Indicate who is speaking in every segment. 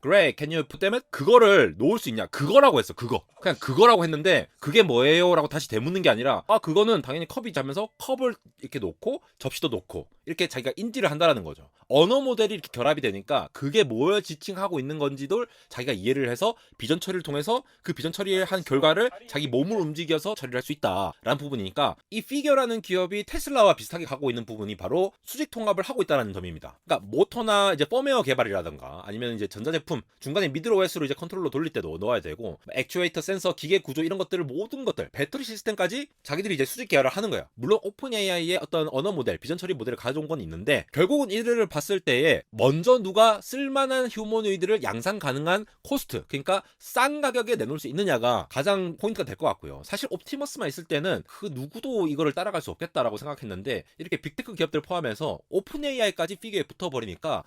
Speaker 1: Great. Can you put them
Speaker 2: in? 그거를 놓을 수 있냐? 그거라고 했어. 그거. 그냥 그거라고 했는데 그게 뭐예요?라고 다시 되묻는 게 아니라 아 그거는 당연히 컵이 자면서 컵을 이렇게 놓고 접시도 놓고 이렇게 자기가 인지를 한다라는 거죠. 언어 모델이 이렇게 결합이 되니까 그게 뭘 지칭하고 있는 건지도 자기가 이해를 해서 비전 처리를 통해서 그 비전 처리를 한 결과를 자기 몸을 움직여서 처리를 할수 있다라는 부분이니까 이 피겨라는 기업이 테슬라와 비슷하게 가고 있는 부분이 바로 수직 통합을 하고 있다는 점입니다. 그러니까 모터나 이제 펌웨어 개발이라든가 아니면 이제 전자제품 중간에 미드로웨스로 이제 컨트롤러 돌릴 때도 넣어야 되고 액추에이터 센서 기계 구조 이런 것들을 모든 것들 배터리 시스템까지 자기들이 이제 수직 계열을 하는 거예요. 물론 오픈 AI의 어떤 언어 모델 비전 처리 모델을 가져온 건 있는데 결국은 이들을 봤을 때에 먼저 누가 쓸만한 휴머노이드를 양산 가능한 코스트 그러니까 싼 가격에 내놓을 수 있느냐가 가장 포인트가 될 것 같고요. 사실 옵티머스만 있을 때는 그 누구도 이거를 따라갈 수 없겠다라고 생각했는데 이렇게 빅테크 기업들 포함해서 오픈 AI까지 피규어에 붙어버리니까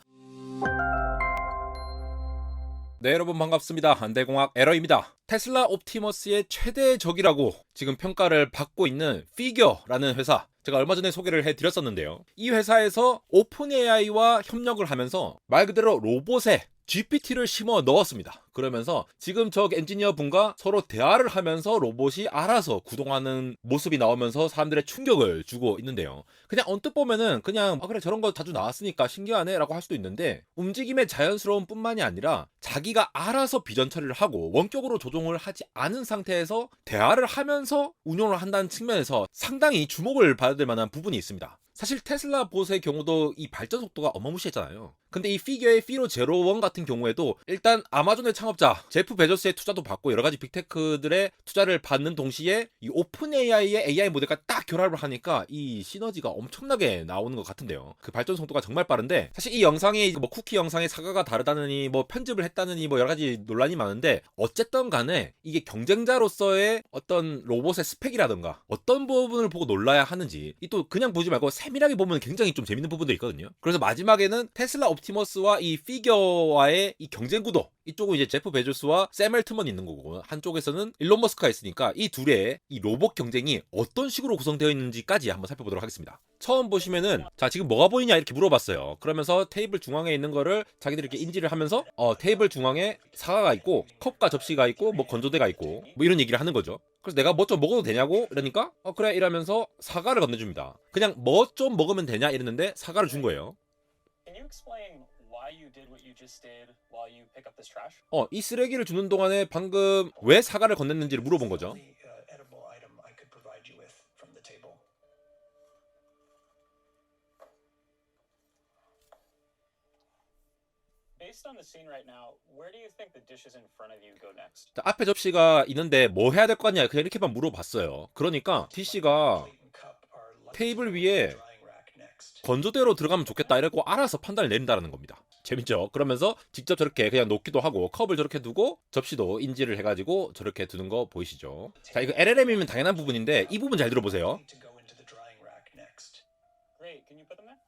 Speaker 2: 네 여러분 반갑습니다. 안대공학 에러입니다. 테슬라 옵티머스의 최대 적이라고 지금 평가를 받고 있는 피겨라는 회사 제가 얼마 전에 소개를 해드렸었는데요. 이 회사에서 오픈 AI와 협력을 하면서 말 그대로 로봇에 GPT를 심어 넣었습니다. 그러면서 지금 저 엔지니어 분과 서로 대화를 하면서 로봇이 알아서 구동하는 모습이 나오면서 사람들의 충격을 주고 있는데요. 그냥 언뜻 보면은 그냥 아 그래 저런 거 자주 나왔으니까 신기하네라고 할 수도 있는데 움직임의 자연스러움 뿐만이 아니라 자기가 알아서 비전 처리를 하고 원격으로 조종을 하지 않은 상태에서 대화를 하면서 운용을 한다는 측면에서 상당히 주목을 받을 만한 부분이 있습니다. 사실 테슬라 보스의 경우도 이 발전 속도가 어마무시했잖아요. 근데 이 피겨의 피로 제로 원 같은 경우에도 일단 아마존의 창업자 제프 베조스의 투자도 받고 여러 가지 빅테크들의 투자를 받는 동시에 이 오픈 AI의 AI 모델과 딱 결합을 하니까 이 시너지가 엄청나게 나오는 것 같은데요. 그 발전 속도가 정말 빠른데 사실 이 영상이 뭐 쿠키 영상의 사과가 다르다느니 뭐 편집을 했다느니 뭐 여러 가지 논란이 많은데 어쨌든 간에 이게 경쟁자로서의 어떤 로봇의 스펙이라든가 어떤 부분을 보고 놀라야 하는지 이 또 그냥 보지 말고 세밀하게 보면 굉장히 좀 재밌는 부분들이 있거든요. 그래서 마지막에는 테슬라 옵티머스와 이 피겨와의 이 경쟁 구도 이쪽은 이제 제프 베조스와 샘 헬트먼이 있는 거고 한쪽에서는 일론 머스크가 있으니까 이 둘의 이 로봇 경쟁이 어떤 식으로 구성되어 있는지까지 한번 살펴보도록 하겠습니다. 처음 보시면은 자 지금 뭐가 보이냐 이렇게 물어봤어요. 그러면서 테이블 중앙에 있는 거를 자기들이 이렇게 인지를 하면서 어 테이블 중앙에 사과가 있고 컵과 접시가 있고 뭐 건조대가 있고 뭐 이런 얘기를 하는 거죠. 그래서 내가 뭐 좀 먹어도 되냐고 이러니까 어 그래 이러면서 사과를 건네줍니다. 그냥 뭐 좀 먹으면 되냐 이랬는데 사과를 준 거예요. 어 이 쓰레기를 주는 동안에 방금 왜 사과를 건넸는지를 물어본 거죠.
Speaker 3: Uh?
Speaker 2: 자, 앞에 접시가 있는데 뭐 해야 될거 같냐 그냥 이렇게만 물어봤어요. 그러니까 DC가 테이블 위에. 건조대로 들어가면 좋겠다 이러고 알아서 판단을 내린다는 겁니다. 재밌죠? 그러면서 직접 저렇게 그냥 놓기도 하고 컵을 저렇게 두고 접시도 인지를 해가지고 저렇게 두는 거 보이시죠? 자 이거 LLM이면 당연한 부분인데 이 부분 잘 들어보세요.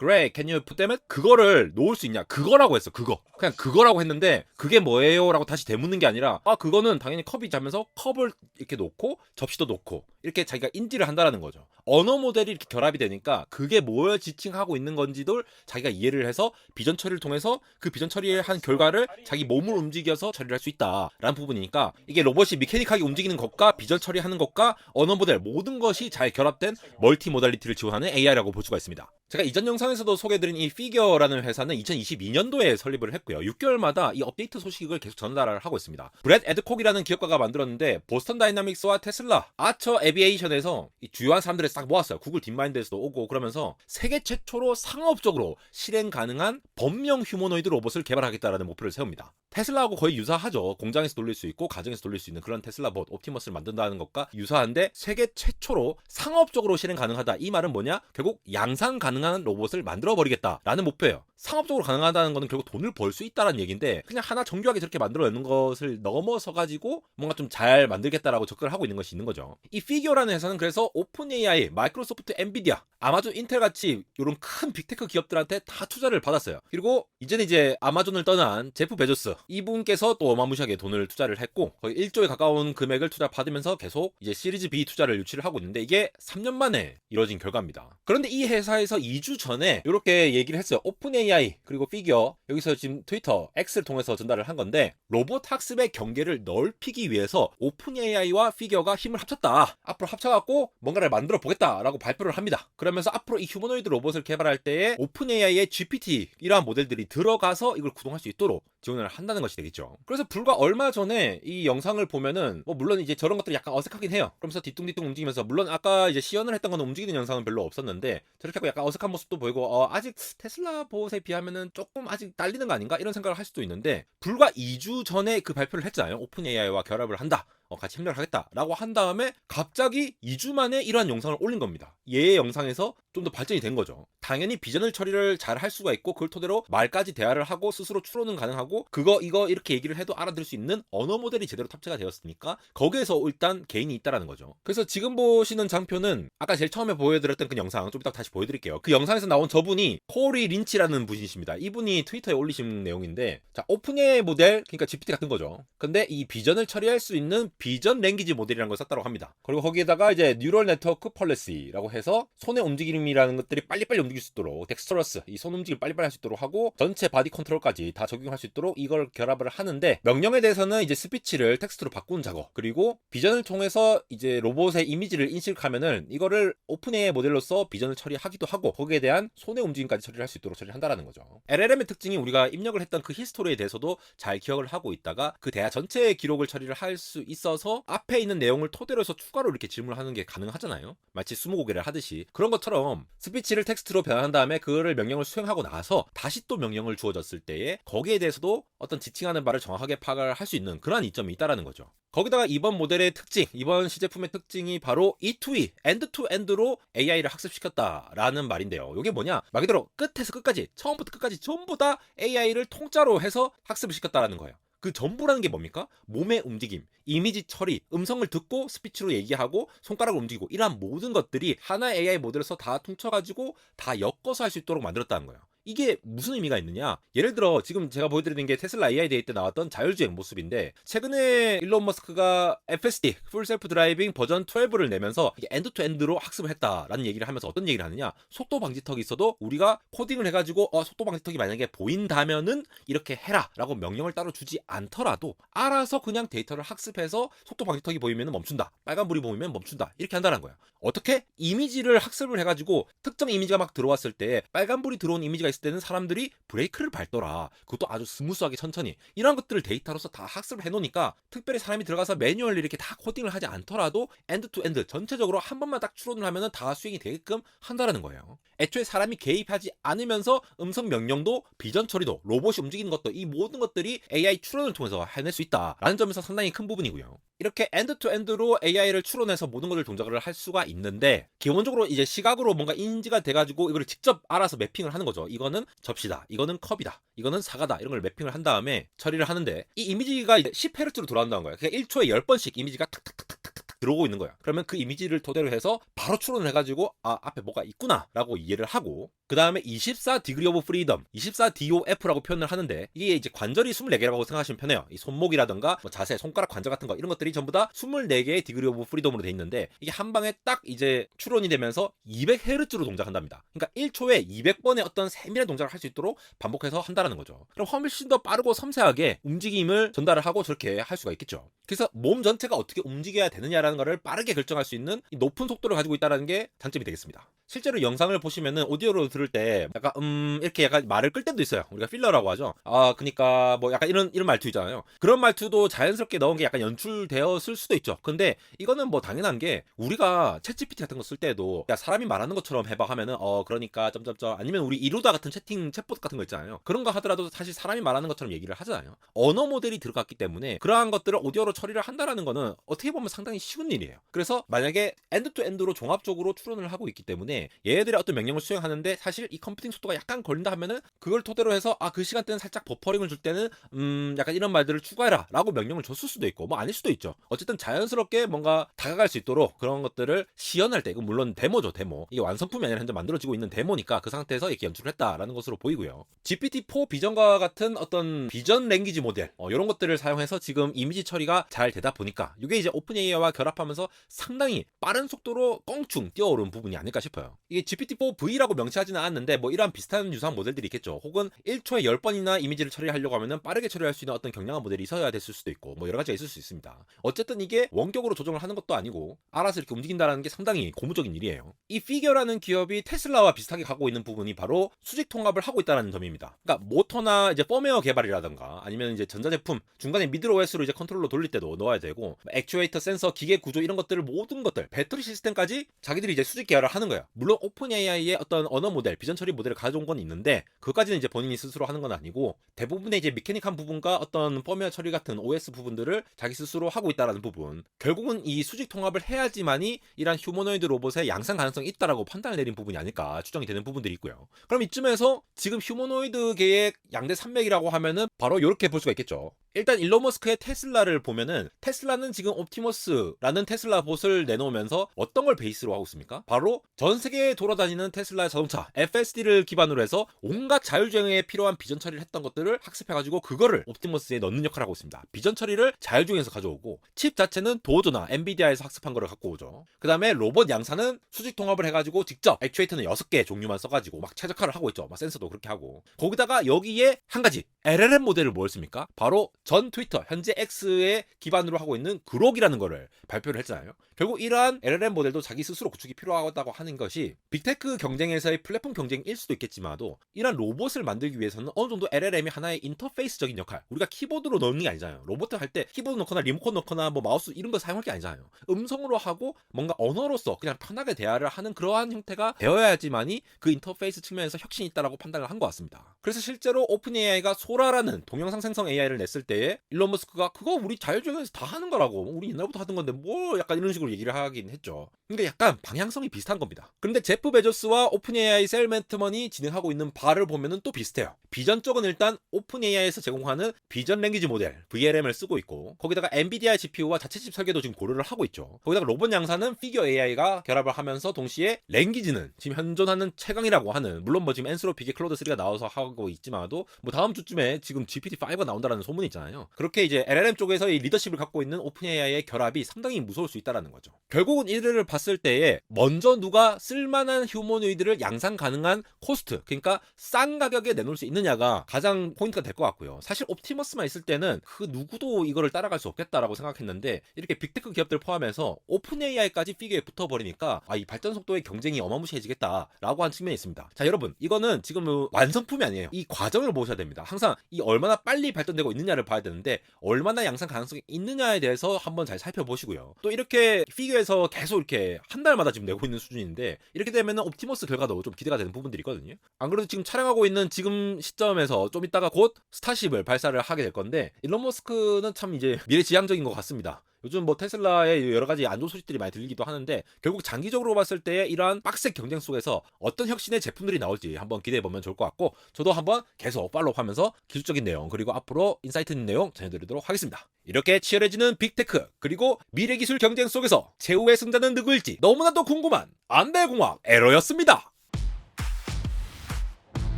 Speaker 2: Great, can you put them in? 그거를 놓을 수 있냐? 그거라고 했어. 그거. 그냥 그거라고 했는데 그게 뭐예요?라고 다시 되묻는 게 아니라 아 그거는 당연히 컵이 자면서 컵을 이렇게 놓고 접시도 놓고 이렇게 자기가 인지를 한다라는 거죠. 언어 모델이 이렇게 결합이 되니까 그게 뭘 지칭하고 있는 건지도 자기가 이해를 해서 비전 처리를 통해서 그 비전 처리를 한 결과를 자기 몸을 움직여서 처리를 할 수 있다라는 부분이니까 이게 로봇이 미케닉하게 움직이는 것과 비전 처리하는 것과 언어 모델 모든 것이 잘 결합된 멀티 모달리티를 지원하는 AI라고 볼 수가 있습니다. 제가 이전 영상에서도 소개해드린 이 피겨라는 회사는 2022년도에 설립을 했고요. 6개월마다 이 업데이트 소식을 계속 전달을 하고 있습니다. 브렛 에드콕이라는 기업가가 만들었는데 보스턴 다이나믹스와 테슬라, 아처 에비에이션에서 이 주요한 사람들을 싹 모았어요. 구글 딥마인드에서도 오고 그러면서 세계 최초로 상업적으로 실행 가능한 범용 휴머노이드 로봇을 개발하겠다라는 목표를 세웁니다. 테슬라하고 거의 유사하죠. 공장에서 돌릴 수 있고 가정에서 돌릴 수 있는 그런 테슬라 봇 옵티머스를 만든다는 것과 유사한데 세계 최초로 상업적으로 실행 가능하다. 이 말은 뭐냐? 결국 양산 가능 한 로봇을 만들어 버리겠다라는 목표예요. 상업적으로 가능하다는 거는 결국 돈을 벌 수 있다라는 얘기인데 그냥 하나 정교하게 저렇게 만들어내는 것을 넘어서 가지고 뭔가 좀 잘 만들겠다라고 접근을 하고 있는 것이 있는 거죠. 이 피규어라는 회사는 그래서 오픈 AI, 마이크로소프트, 엔비디아, 아마존, 인텔 같이 이런 큰 빅테크 기업들한테 다 투자를 받았어요. 그리고 이제는 이제 아마존을 떠난 제프 베조스 이분께서 또 어마무시하게 돈을 투자를 했고 거의 1조에 가까운 금액을 투자 받으면서 계속 이제 시리즈 B 투자를 유치를 하고 있는데 이게 3년 만에 이뤄진 결과입니다. 그런데 이 회사에서 2주 전에 이렇게 얘기를 했어요. 오픈 AI 그리고 피규어 여기서 지금 트위터 X를 통해서 전달을 한 건데 로봇 학습의 경계를 넓히기 위해서 오픈 AI와 피규어가 힘을 합쳤다. 앞으로 합쳐갖고 뭔가를 만들어 보겠다라고 발표를 합니다. 그러면서 앞으로 이 휴머노이드 로봇을 개발할 때에 오픈 AI의 GPT 이러한 모델들이 들어가서 이걸 구동할 수 있도록 지원을 한다는 것이 되겠죠. 그래서 불과 얼마 전에 이 영상을 보면은 뭐 물론 이제 저런 것들이 약간 어색하긴 해요. 그러면서 뒤뚱뒤뚱 움직이면서 물론 아까 이제 시연을 했던 거는 움직이는 영상은 별로 없었는데 저렇게 하고 약간 어색한 모습도 보이고 어, 아직 테슬라 보옷에 비하면은 조금 아직 딸리는 거 아닌가 이런 생각을 할 수도 있는데 불과 2주 전에 그 발표를 했잖아요. 오픈 AI와 결합을 한다. 어, 같이 협력을 하겠다라고 한 다음에 갑자기 2주 만에 이러한 영상을 올린 겁니다. 얘의 영상에서 좀 더 발전이 된 거죠. 당연히 비전을 처리를 잘 할 수가 있고 그걸 토대로 말까지 대화를 하고 스스로 추론은 가능하고 그거 이거 이렇게 얘기를 해도 알아들을 수 있는 언어 모델이 제대로 탑재가 되었으니까 거기에서 일단 개인이 있다라는 거죠. 그래서 지금 보시는 장표는 아까 제일 처음에 보여드렸던 그 영상 좀 이따 다시 보여드릴게요. 그 영상에서 나온 저분이 코리 린치라는 분이십니다. 이분이 트위터에 올리신 내용인데 자 오픈의 모델 그러니까 GPT 같은 거죠. 근데 이 비전을 처리할 수 있는 비전 랭귀지 모델이라는 걸 썼다고 합니다. 그리고 거기에다가 이제 뉴럴 네트워크 펄레시라고 해서 손의 움직임이라는 것들이 빨리빨리 움직일 수 있도록 덱스터러스 이 손 움직임 빨리빨리 할 수 있도록 하고 전체 바디 컨트롤까지 다 적용할 수 있도록 이걸 결합을 하는데 명령에 대해서는 이제 스피치를 텍스트로 바꾸는 작업 그리고 비전을 통해서 이제 로봇의 이미지를 인식하면은 이거를 오픈 AI 모델로서 비전을 처리하기도 하고 거기에 대한 손의 움직임까지 처리를 할 수 있도록 처리를 한다는 거죠. LLM의 특징이 우리가 입력을 했던 그 히스토리에 대해서도 잘 기억을 하고 있다가 그 대화 전체의 기록을 처리를 할 수 있어 서 앞에 있는 내용을 토대로 해서 추가로 이렇게 질문을 하는 게 가능하잖아요. 마치 스무고개를 하듯이 그런 것처럼 스피치를 텍스트로 변환한 다음에 그거를 명령을 수행하고 나서 다시 또 명령을 주어졌을 때에 거기에 대해서도 어떤 지칭하는 바를 정확하게 파악을 할 수 있는 그러한 이점이 있다라는 거죠. 거기다가 이번 모델의 특징, 이번 시제품의 특징이 바로 E2E, 엔드-투-엔드로 AI를 학습시켰다라는 말인데요. 이게 뭐냐? 말 그대로 끝에서 끝까지, 처음부터 끝까지 전부 다 AI를 통짜로 해서 학습을 시켰다라는 거예요. 그 전부라는 게 뭡니까? 몸의 움직임, 이미지 처리, 음성을 듣고 스피치로 얘기하고 손가락을 움직이고 이러한 모든 것들이 하나의 AI 모델에서 다 퉁쳐가지고 다 엮어서 할 수 있도록 만들었다는 거예요. 이게 무슨 의미가 있느냐? 예를 들어 지금 제가 보여드리는 게 테슬라 AI 데이 때 나왔던 자율주행 모습인데 최근에 일론 머스크가 FSD 풀 셀프 드라이빙 버전 12를 내면서 엔드 투 엔드로 학습을 했다라는 얘기를 하면서 어떤 얘기를 하느냐? 속도 방지턱이 있어도 우리가 코딩을 해가지고 어 속도 방지턱이 만약에 보인다면은 이렇게 해라라고 명령을 따로 주지 않더라도 알아서 그냥 데이터를 학습해서 속도 방지턱이 보이면 멈춘다. 빨간불이 보이면 멈춘다. 이렇게 한다는 거야. 어떻게 이미지를 학습을 해가지고 특정 이미지가 막 들어왔을 때 빨간불이 들어온 이미지가 있을 때는 사람들이 브레이크를 밟더라. 그것도 아주 스무스하게 천천히. 이런 것들을 데이터로서 다 학습을 해놓으니까 특별히 사람이 들어가서 매뉴얼 이렇게 다 코딩을 하지 않더라도 엔드 투 엔드 전체적으로 한 번만 딱 추론을 하면은 다 수행이 되게끔 한다라는 거예요. 애초에 사람이 개입하지 않으면서 음성 명령도 비전 처리도 로봇이 움직이는 것도 이 모든 것들이 AI 추론을 통해서 해낼 수 있다라는 점에서 상당히 큰 부분이고요. 이렇게 엔드 투 엔드로 AI를 추론해서 모든 것을 동작을 할 수가 있는데 기본적으로 이제 시각으로 뭔가 인지가 돼가지고 이걸 직접 알아서 매핑을 하는 거죠. 이거는 접시다, 이거는 컵이다, 이거는 사과다 이런 걸 매핑을 한 다음에 처리를 하는데 이 이미지가 이제 10Hz로 돌아온다는 거예요. 그러니까 1초에 10번씩 이미지가 탁탁탁탁탁 들어오고 있는 거야. 그러면 그 이미지를 토대로 해서 바로 추론을 해가지고 아 앞에 뭐가 있구나라고 이해를 하고 그 다음에 24 디그리 오브 프리덤, 24 DOF라고 표현을 하는데 이게 이제 관절이 24개라고 생각하시면 편해요. 이 손목이라든가 뭐 자세, 손가락 관절 같은 거 이런 것들이 전부 다 24개의 디그리 오브 프리덤으로 돼 있는데 이게 한 방에 딱 이제 추론이 되면서 200Hz로 동작한답니다. 그러니까 1초에 200번의 어떤 세밀한 동작을 할 수 있도록 반복해서 한다는 거죠. 그럼 훨씬 더 빠르고 섬세하게 움직임을 전달을 하고 저렇게 할 수가 있겠죠. 그래서 몸 전체가 어떻게 움직여야 되느냐라는 것을 빠르게 결정할 수 있는 이 높은 속도를 가지고 있다는 게 장점이 되겠습니다. 실제로 영상을 보시면은 오디오로 들을 때 약간 음 이렇게 약간 말을 끌 때도 있어요. 우리가 필러라고 하죠. 아 그러니까 뭐 약간 이런 이런 말투 있잖아요. 그런 말투도 자연스럽게 넣은 게 약간 연출되었을 수도 있죠. 근데 이거는 뭐 당연한 게 우리가 챗 GPT 같은 거 쓸 때도 야 사람이 말하는 것처럼 해봐 하면은 어 그러니까 점점점 아니면 우리 이루다 같은 채팅 챗봇 같은 거 있잖아요. 그런 거 하더라도 사실 사람이 말하는 것처럼 얘기를 하잖아요. 언어 모델이 들어갔기 때문에 그러한 것들을 오디오로 처리를 한다라는 거는 어떻게 보면 상당히 쉬운 일이에요. 그래서 만약에 엔드 투 엔드로 종합적으로 추론을 하고 있기 때문에 얘들의 어떤 명령을 수행하는데 사실 이 컴퓨팅 속도가 약간 걸린다 하면은 그걸 토대로 해서 아 그 시간대는 살짝 버퍼링을 줄 때는 음 약간 이런 말들을 추가해라 라고 명령을 줬을 수도 있고 뭐 아닐 수도 있죠. 어쨌든 자연스럽게 뭔가 다가갈 수 있도록 그런 것들을 시연할 때 이건 물론 데모죠 데모. 이게 완성품이 아니라 현재 만들어지고 있는 데모니까 그 상태에서 이렇게 연출을 했다라는 것으로 보이고요. GPT-4 비전과 같은 어떤 비전 랭귀지 모델 어, 이런 것들을 사용해서 지금 이미지 처리가 잘 되다 보니까 이게 이제 오픈 AI와 결합하면서 상당히 빠른 속도로 껑충 뛰어오른 부분이 아닐까 싶어요 있어요. 이게 GPT-4V라고 명시하지는 않았는데 뭐 이러한 비슷한 유사한 모델들이 있겠죠. 혹은 1초에 10번이나 이미지를 처리하려고 하면은 빠르게 처리할 수 있는 어떤 경량한 모델이 있어야 됐을 수도 있고 뭐 여러 가지가 있을 수 있습니다. 어쨌든 이게 원격으로 조정을 하는 것도 아니고 알아서 이렇게 움직인다는 게 상당히 고무적인 일이에요. 이 피겨라는 기업이 테슬라와 비슷하게 가고 있는 부분이 바로 수직 통합을 하고 있다는 점입니다. 그러니까 모터나 이제 펌웨어 개발이라던가 아니면 이제 전자제품 중간에 OS로 이제 컨트롤러 돌릴 때도 넣어야 되고 액추에이터, 센서, 기계 구조 이런 것들을 모든 것들 배터리 시스템까지 자기들이 이제 수직 계열을 하는 거예요. 물론 오픈 AI의 어떤 언어 모델, 비전 처리 모델을 가져온 건 있는데 그것까지는 이제 본인이 스스로 하는 건 아니고 대부분의 이제 미케닉한 부분과 어떤 펌웨어 처리 같은 OS 부분들을 자기 스스로 하고 있다라는 부분. 결국은 이 수직 통합을 해야지만이 이런 휴머노이드 로봇의 양산 가능성이 있다라고 판단을 내린 부분이 아닐까 추정이 되는 부분들이 있고요. 그럼 이쯤에서 지금 휴머노이드계의 양대 산맥이라고 하면은 바로 이렇게 볼 수가 있겠죠. 일단 일론 머스크의 테슬라를 보면은 테슬라는 지금 옵티머스라는 테슬라 봇을 내놓으면서 어떤 걸 베이스로 하고 있습니까? 바로 전 세계 에 돌아다니는 테슬라 자동차 FSD를 기반으로 해서 온갖 자율주행에 필요한 비전 처리를 했던 것들을 학습해가지고 그거를 옵티머스에 넣는 역할을 하고 있습니다. 비전 처리를 자율주행에서 가져오고 칩 자체는 도어조나 엔비디아에서 학습한 거를 갖고 오죠. 그 다음에 로봇 양산은 수직 통합을 해가지고 직접 액추에이터는 6개 종류만 써가지고 막 최적화를 하고 있죠. 막 센서도 그렇게 하고 거기다가 여기에 한 가지 LLM 모델을 뭘 씁니까? 바로 전 트위터 현재 X에 기반으로 하고 있는 그록이라는 거를 발표를 했잖아요. 결국 이러한 LLM 모델도 자기 스스로 구축이 필요하다고 하는 것이 빅테크 경쟁에서의 플랫폼 경쟁일 수도 있겠지만도 이런 로봇을 만들기 위해서는 어느 정도 LLM이 하나의 인터페이스적인 역할 우리가 키보드로 넣는 게 아니잖아요. 로봇을 할 때 키보드 넣거나 리모컨 넣거나 뭐 마우스 이런 거 사용할 게 아니잖아요. 음성으로 하고 뭔가 언어로서 그냥 편하게 대화를 하는 그러한 형태가 되어야지만이 그 인터페이스 측면에서 혁신이 있다라고 판단을 한 것 같습니다. 그래서 실제로 오픈 AI가 소라라는 동영상 생성 AI를 냈을 때에 일론 머스크가 그거 우리 자율주행에서 다 하는 거라고 우리 옛날부터 하던 건데 뭐 약간 이런 식으로 얘기를 하긴 했죠. 그러니까 약간 방향성이 비슷한 겁니다. 그런데 제프 베조스와 오픈 AI 셀멘트먼이 진행하고 있는 바를 보면은 또 비슷해요. 비전 쪽은 일단 오픈 AI에서 제공하는 비전 랭귀지 모델 VLM을 쓰고 있고 거기다가 엔비디아 GPU와 자체 칩 설계도 지금 고려를 하고 있죠. 거기다가 로봇 양산은 피겨 AI가 결합을 하면서 동시에 랭귀지는 지금 현존하는 최강이라고 하는 물론 뭐 지금 엔스로픽의 클로드 3가 나와서 하고 있지만도 뭐 다음 주쯤에 지금 GPT-5가 나온다라는 소문이 있잖아요. 그렇게 이제 LLM 쪽에서 의 리더십을 갖고 있는 오픈 AI의 결합이 상당히 무서울 수 있다라는 거죠. 결국은 이들을 봤을 때에 먼저 누가 쓸만한 휴머노이드를 양산 가능한 코스트 그러니까 싼 가격에 내놓을 수 있느냐가 가장 포인트가 될 것 같고요. 사실 옵티머스만 있을 때는 그 누구도 이거를 따라갈 수 없겠다라고 생각했는데 이렇게 빅테크 기업들 포함해서 오픈 AI까지 피겨에 붙어버리니까 아 이 발전 속도의 경쟁이 어마무시해지겠다라고 한 측면이 있습니다. 자 여러분 이거는 지금 뭐 완성품이 아니에요. 이 과정을 보셔야 됩니다. 항상 이 얼마나 빨리 발전되고 있느냐를 봐야 되는데 얼마나 양산 가능성이 있느냐에 대해서 한번 잘 살펴보시고요. 또 이렇게 피겨에서 계속 이렇게 한 달마다 지금 내고 있는 수준인데 이렇게 되면은 옵티머스 결과도 좀 기대가 되는 부분들이 있거든요. 안 그래도 지금 촬영하고 있는 지금 시점에서 좀 이따가 곧 스타쉽을 발사를 하게 될 건데 일론 머스크는 참 이제 미래지향적인 것 같습니다. 요즘 뭐 테슬라의 여러 가지 안 좋은 소식들이 많이 들리기도 하는데 결국 장기적으로 봤을 때 이러한 빡센 경쟁 속에서 어떤 혁신의 제품들이 나올지 한번 기대해 보면 좋을 것 같고 저도 한번 계속 팔로우하면서 기술적인 내용 그리고 앞으로 인사이트 있는 내용 전해드리도록 하겠습니다. 이렇게 치열해지는 빅테크 그리고 미래 기술 경쟁 속에서 최후의 승자는 누구일지 너무나도 궁금한 안대공학 에러였습니다.